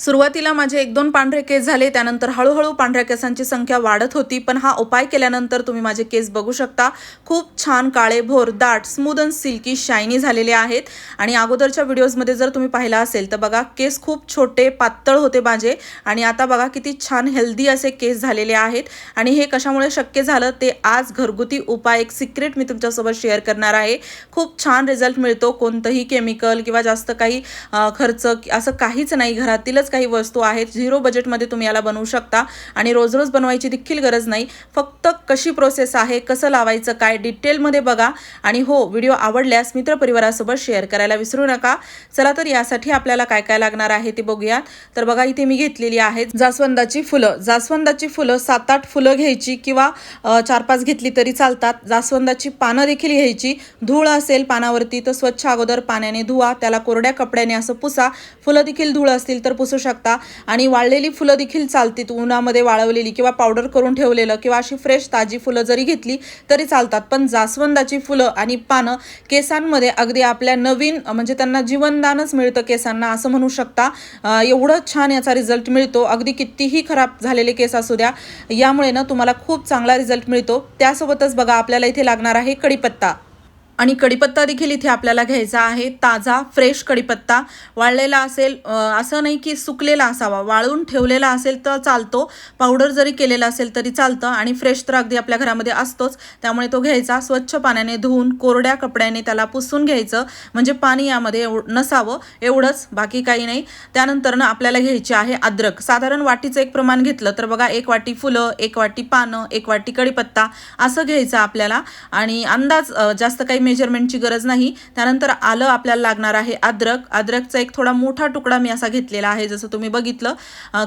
सुरुवातीला माझे एक दोन पांढरे केस झाले त्यानंतर हळूहळू पांढऱ्या केसांची संख्या वाढत होती पण हा उपाय केल्यानंतर तुम्ही माझे केस बघू शकता. खूप छान काळे भोर दाट स्मूद अँड सिल्की शायनी झालेले आहेत. आणि अगोदरच्या व्हिडिओजमध्ये जर तुम्ही पाहिला असेल तर बघा केस खूप छोटे पातळ होते माझे. आणि आता बघा किती छान हेल्दी असे केस झालेले आहेत. आणि हे कशामुळे शक्य झालं ते आज घरगुती उपाय एक सिक्रेट मी तुमच्यासोबत शेअर करणार आहे. खूप छान रिझल्ट मिळतो कोणतंही केमिकल किंवा जास्त काही खर्च असं काहीच नाही घरातीलच काही वस्तू आहेत. झिरो बजेटमध्ये तुम्ही याला बनवू शकता. आणि रोज रोज बनवायची देखील गरज नाही. फक्त कशी प्रोसेस आहे कसं लावायचं काय डिटेलमध्ये बघा. आणि हो व्हिडिओ आवडल्यास मित्रपरिवारासोबत शेअर करायला विसरू नका. चला तर यासाठी आपल्याला काय काय लागणार आहे ते बघूयात. तर बघा इथे मी घेतलेली आहेत जास्वंदाची फुलं. जास्वंदाची फुलं सात आठ फुलं घ्यायची किंवा चार पाच घेतली तरी चालतात. जास्वंदाची पानं देखील घ्यायची. धूळ असेल पानावरती तर स्वच्छ अगोदर पाण्याने धुवा. त्याला कोरड्या कपड्याने असं पुसा. फुलं देखील धूळ असतील तर पुसा. शकता. आणि वाळलेली फुलं देखील चालतील. उन्हामध्ये वाळवलेली किंवा पावडर करून ठेवलेलं किंवा अशी फ्रेश ताजी फुलं जरी घेतली तरी चालतात. पण जास्वंदाची फुलं आणि पानं केसांमध्ये अगदी आपल्या नवीन म्हणजे त्यांना जीवनदानच मिळतं केसांना असं म्हणू शकता. एवढं छान याचा रिझल्ट मिळतो. अगदी कितीही खराब झालेले केस असू द्या यामुळे ना तुम्हाला खूप चांगला रिझल्ट मिळतो. त्यासोबतच बघा आपल्याला इथे लागणार आहे कढीपत्ता. आणि कढीपत्ता देखील इथे आपल्याला घ्यायचा आहे. ताजा फ्रेश कढीपत्ता वाळलेला असेल असं नाही की सुकलेला असावा. वाळून ठेवलेला असेल तर चालतो. पावडर जरी केलेला असेल तरी चालतं आणि फ्रेश तर अगदी आपल्या घरामध्ये असतोच. त्यामुळे तो घ्यायचा. स्वच्छ पाण्याने धुवून कोरड्या कपड्याने त्याला पुसून घ्यायचं. म्हणजे पाणी यामध्ये एव नसावं एवढंच बाकी काही नाही. त्यानंतर ना आपल्याला घ्यायची आहे अद्रक. साधारण वाटीचं एक प्रमाण घेतलं तर बघा एक वाटी फुलं एक वाटी पानं एक वाटी कढीपत्ता असं घ्यायचं आपल्याला. आणि अंदाज जास्त काही मेजरमेंटची गरज नाही. त्यानंतर आलं आपल्याला लागणार आहे अद्रक. अद्रकचा एक थोडा मोठा तुकडा मी असा घेतलेला आहे. जसं तुम्ही बघितलं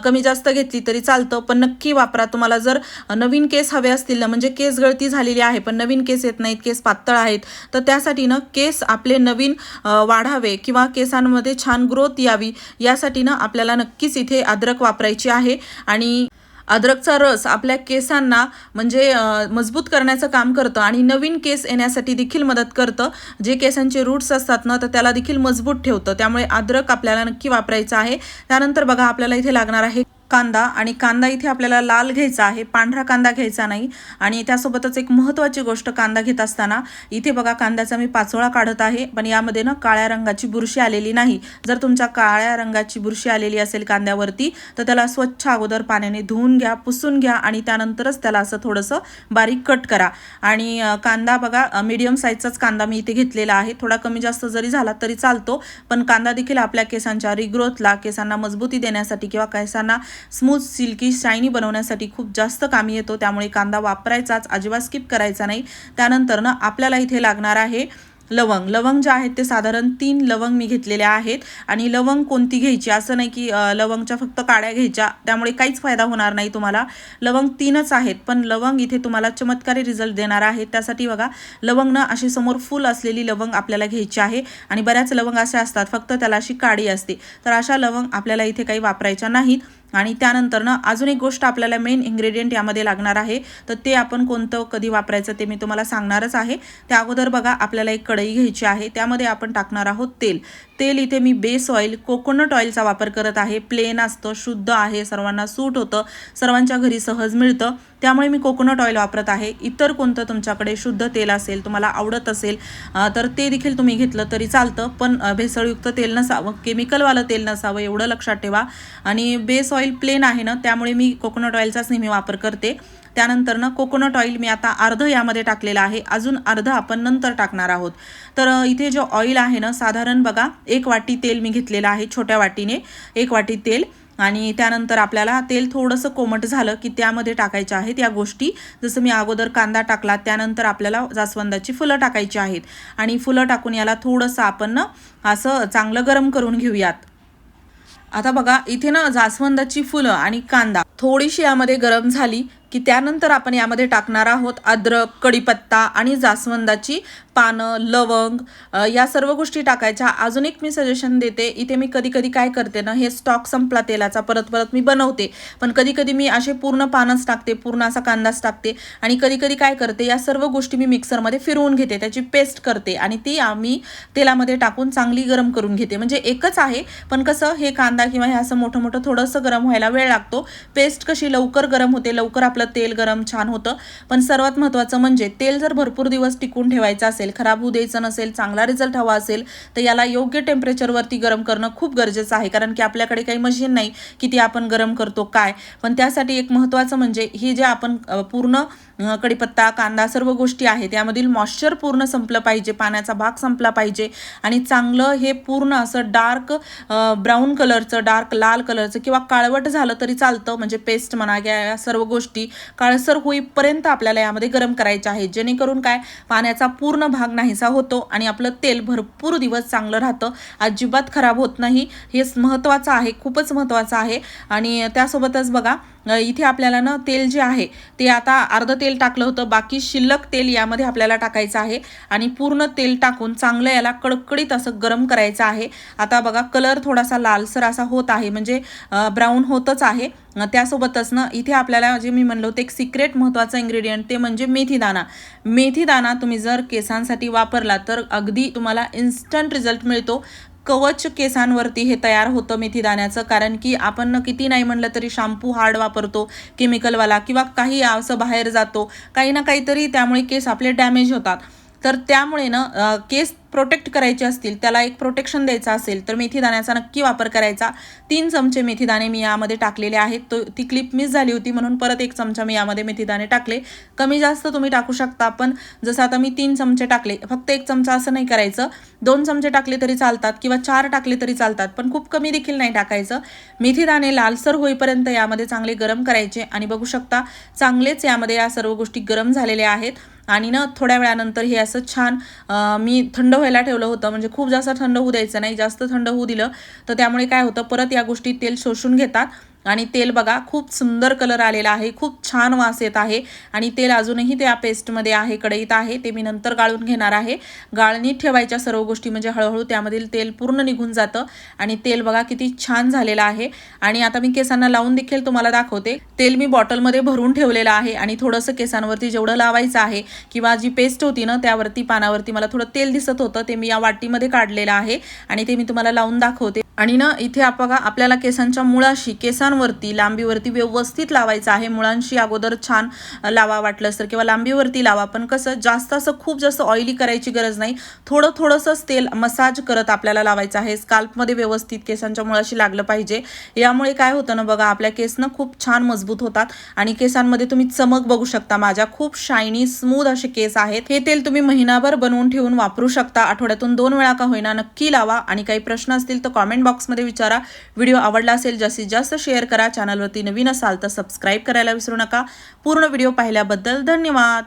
कमी जास्त घेतली तरी चालतं पण नक्की वापरा. तुम्हाला जर नवीन केस हवे असतील ना म्हणजे केस गळती झालेली आहे पण नवीन केस येत नाहीत केस पातळ आहेत तर त्यासाठी ना केस आपले नवीन वाढावे किंवा केसांमध्ये छान ग्रोथ यावी. यासाठी ना आपल्याला नक्कीच इथे अद्रक वापरायची आहे. आणि अद्रकचा रस आपल्या केसांना म्हणजे मजबूत करण्याचं काम करतं आणि नवीन केस येण्यासाठी देखील मदत करतं. जे केसांचे रूट्स असतात ना तर त्याला देखील मजबूत ठेवतं. त्यामुळे अद्रक आपल्याला नक्की वापरायचं आहे. त्यानंतर बघा आपल्याला इथे लागणार आहे कांदा आणि कांदा इथे आपल्याला लाल घ्यायचा आहे पांढरा कांदा घ्यायचा नाही आणि त्यासोबतच एक महत्त्वाची गोष्ट कांदा घेत असताना इथे बघा कांद्याचा मी पाचोळा काढत आहे पण यामध्ये ना काळ्या रंगाची बुरशी आलेली नाही. जर तुमच्या काळ्या रंगाची बुरशी आलेली असेल कांद्यावरती तर त्याला स्वच्छ अगोदर पाण्याने धुवून घ्या पुसून घ्या आणि त्यानंतरच त्याला असं थोडंसं बारीक कट करा. आणि कांदा बघा मीडियम साईजचाच कांदा मी इथे घेतलेला आहे. थोडा कमी जास्त जरी झाला तरी चालतो पण कांदा देखील आपल्या केसांच्या रिग्रोथला केसांना मजबूती देण्यासाठी किंवा केसांना स्मूथ सिल्की शायनी बनवण्यासाठी खूप जास्त कामी येतो. त्यामुळे कांदा वापरायचाच अजिबात स्किप करायचा नाही. त्यानंतर ना आपल्याला इथे लागणार आहे लवंग. लवंग जे आहेत ते साधारण तीन लवंग मी घेतलेल्या आहेत. आणि लवंग कोणती घ्यायची? असं नाही की लवंगच्या फक्त काड्या घ्यायच्या. त्यामुळे काहीच फायदा होणार नाही तुम्हाला. लवंग तीनच आहेत पण लवंग इथे तुम्हाला चमत्कारी रिझल्ट देणार आहे. त्यासाठी बघा लवंग ना अशी समोर फुल असलेली लवंग आपल्याला घ्यायची आहे. आणि बऱ्याच लवंग असे असतात फक्त त्याला अशी काडी असते. तर अशा लवंग आपल्याला इथे काही वापरायच्या नाहीत. आणि त्यानंतर ना अजून एक गोष्ट आपल्याला मेन इन्ग्रेडियंट यामध्ये लागणार आहे. तर ते आपण कोणतं कधी वापरायचं ते मी तुम्हाला सांगणारच आहे. त्या अगोदर बघा आपल्याला एक कढई घ्यायची आहे. त्यामध्ये आपण टाकणार आहोत तेल. तेल इथे मी बेस ऑइल कोकोनट ऑइलचा वापर करत आहे. प्लेन असतं शुद्ध आहे सर्वांना सूट होतं सर्वांच्या घरी सहज मिळतं. त्यामुळे मी कोकोनट ऑइल वापरत आहे. इतर कोणतं तुमच्याकडे शुद्ध तेल असेल तुम्हाला आवडत असेल तर ते देखील तुम्ही घेतलं तरी चालतं. पण भेसळयुक्त तेल नसावं केमिकलवालं तेल नसावं एवढं लक्षात ठेवा. आणि बेस ऑइल प्लेन आहे ना त्यामुळे मी कोकोनट ऑइलचाच नेहमी वापर करते. त्यानंतर ना कोकोनट ऑइल मी आता अर्ध यामध्ये टाकलेलं आहे. अजून अर्ध आपण नंतर टाकणार आहोत. तर इथे जो ऑइल आहे ना साधारण बघा एक वाटी तेल मी घेतलेलं आहे छोट्या वाटीने एक वाटी तेल. आणि त्यानंतर आपल्याला तेल थोडंसं कोमट झालं की त्यामध्ये टाकायच्या आहेत या गोष्टी. जसं मी अगोदर कांदा टाकला त्यानंतर आपल्याला जास्वंदाची फुलं टाकायची आहेत. आणि फुलं टाकून याला थोडंसं आपण असं चांगलं गरम करून घेऊयात. आता बघा इथे ना जास्वंदाची फुलं आणि कांदा थोडीशी यामध्ये गरम झाली की त्यानंतर आपण यामध्ये टाकणार आहोत अद्रक कडीपत्ता आणि जास्वंदाची पानं लवंग या सर्व गोष्टी टाकायच्या. अजून एक मी सजेशन देते इथे मी कधी कधी काय करते ना हे स्टॉक संपला तेलाचा परत परत मी बनवते. पण कधी कधी मी असे पूर्ण पानच टाकते पूर्ण असा कांदाच टाकते आणि कधी कधी काय करते या सर्व गोष्टी मी मिक्सरमध्ये फिरवून घेते त्याची पेस्ट करते आणि ती आम्ही तेलामध्ये टाकून चांगली गरम करून घेते. म्हणजे एकच आहे पण कसं हे कांदा किंवा हे असं मोठं मोठं थोडंसं गरम व्हायला वेळ लागतो. पेस्ट कशी लवकर गरम होते लवकर आपलं तेल गरम छान होतं. पण सर्वात महत्त्वाचं म्हणजे तेल जर भरपूर दिवस टिकून ठेवायचं असेल खराब होऊ द्यायचं नसेल चांगला रिझल्ट हवा असेल तर याला योग्य टेम्परेचरवरती गरम करणं खूप गरजेचं आहे. कारण की आपल्याकडे काही मशीन नाही की ती आपण गरम करतो काय. पण त्यासाठी एक महत्त्वाचं म्हणजे ही जे आपण पूर्ण कडीपत्ता कढीपत्ता कांदा सर्व गोष्टी आहेत त्यामधील मॉइश्चर पूर्ण संपलं पाहिजे पाण्याचा भाग संपला पाहिजे. आणि चांगलं हे पूर्ण असं डार्क ब्राऊन कलरचं डार्क लाल कलरचं किंवा काळवट झालं तरी चालतं. म्हणजे पेस्ट म्हणा या सर्व गोष्टी काळसर होईपर्यंत आपल्याला यामध्ये गरम करायचे आहे. जेणेकरून काय? पाण्याचा पूर्ण भाग नाहीसा होतो आणि आपलं तेल भरपूर दिवस चांगलं राहतं. अजिबात खराब होत नाही. हेच महत्त्वाचं आहे. खूपच महत्त्वाचं आहे. आणि त्यासोबतच बघा इथे आपल्याला ना तेल जे आहे ते आता अर्धं तेल टाकलं होतं. बाकी शिल्लक तेल यामध्ये आपल्याला टाकायचं आहे. आणि पूर्ण तेल टाकून चांगलं याला कडकडीत असं गरम करायचं आहे. आता बघा कलर थोडासा लालसर असा होत आहे. म्हणजे ब्राऊन होतच आहे. त्यासोबतच ना इथे आपल्याला जे मी म्हणलं होतं एक सिक्रेट महत्त्वाचं इन्ग्रेडियंट ते म्हणजे मेथीदाना मेथीदाना तुम्ही जर केसांसाठी वापरला तर अगदी तुम्हाला इन्स्टंट रिझल्ट मिळतो. कवच केसांवरती हे तयार होतं मेथी दाण्याचं कारण की आपण न किती नाही म्हणलं तरी शॅम्पू हार्ड वापरतो केमिकलवाला किंवा काही असं बाहेर जातो काही ना काहीतरी त्यामुळे केस आपले डॅमेज होतात. तर त्यामुळे ना केस प्रोटेक्ट करायचे असतील त्याला एक प्रोटेक्शन द्यायचं असेल तर मेथी दाण्याचा नक्की वापर करायचा. तीन चमचे मेथी दाणे मी यामध्ये टाकलेले आहेत. तो ती क्लिप मिस झाली होती म्हणून परत एक चमचा मी यामध्ये मेथी दाणे टाकले. कमी जास्त तुम्ही टाकू शकता पण जसं आता मी तीन चमचे टाकले फक्त एक चमचा असं नाही करायचं. दोन चमचे टाकले तरी चालतात किंवा चार टाकले तरी चालतात पण खूप कमी देखील नाही टाकायचं. मेथी दाणे लालसर होईपर्यंत यामध्ये चांगले गरम करायचे आणि बघू शकता चांगलेच यामध्ये या सर्व गोष्टी गरम झालेल्या आहेत. आणि ना थोड्या वेळानंतर हे असं छान मी थंड व्हायला ठेवलं होतं. म्हणजे खूप जास्त थंड होऊ द्यायचं नाही. जास्त थंड होऊ दिलं. तर त्यामुळे काय होतं परत या गोष्टी तेल शोषून घेतात. आणि तेल बघा खूप सुंदर कलर आलेला आहे खूप छान वास येत आहे. आणि तेल अजूनही त्या पेस्टमध्ये आहे कढईत आहे ते मी नंतर गाळून घेणार आहे. गाळणीत ठेवायच्या सर्व गोष्टी म्हणजे हळूहळू त्यामधील तेल पूर्ण निघून जातं. आणि तेल बघा किती छान झालेलं आहे. आणि आता मी केसांना लावून देखील तुम्हाला दाखवते. तेल मी बॉटलमध्ये भरून ठेवलेलं आहे. आणि थोडंसं केसांवरती जेवढं लावायचं आहे किंवा जी पेस्ट होती ना त्यावरती पानावरती मला थोडं तेल दिसत होतं ते मी या वाटीमध्ये काढलेलं आहे. आणि ते मी तुम्हाला लावून दाखवते. आणि ना इथे आप- बघा आपल्याला केसांच्या मुळाशी केसांवरती लांबीवरती व्यवस्थित लावायचं आहे. मुळांशी अगोदर छान लावा वाटलंच तर किंवा लांबीवरती लावा. पण कसं जास्त असं खूप जास्त ऑइली करायची गरज नाही. थोडं थोडंसंच तेल मसाज करत आपल्याला लावायचं आहे. स्काल्पमध्ये व्यवस्थित केसांच्या मुळाशी लागलं पाहिजे. यामुळे काय होतं ना बघा आपल्या केसनं खूप छान मजबूत होतात. आणि केसांमध्ये तुम्ही चमक बघू शकता. माझ्या खूप शायनी स्मूथ असे केस आहेत. हे तेल तुम्ही महिनाभर बनवून ठेवून वापरू शकता. आठवड्यातून दोन वेळा का होईना नक्की लावा. आणि काही प्रश्न असतील तर कॉमेंट कमेंट बॉक्समध्ये विचारा. व्हिडिओ आवडला असेल जास्तीत जास्त शेअर करा. चॅनलवरती नवीन असाल तर सबस्क्राईब करायला विसरू नका. पूर्ण व्हिडिओ पाहिल्याबद्दल धन्यवाद.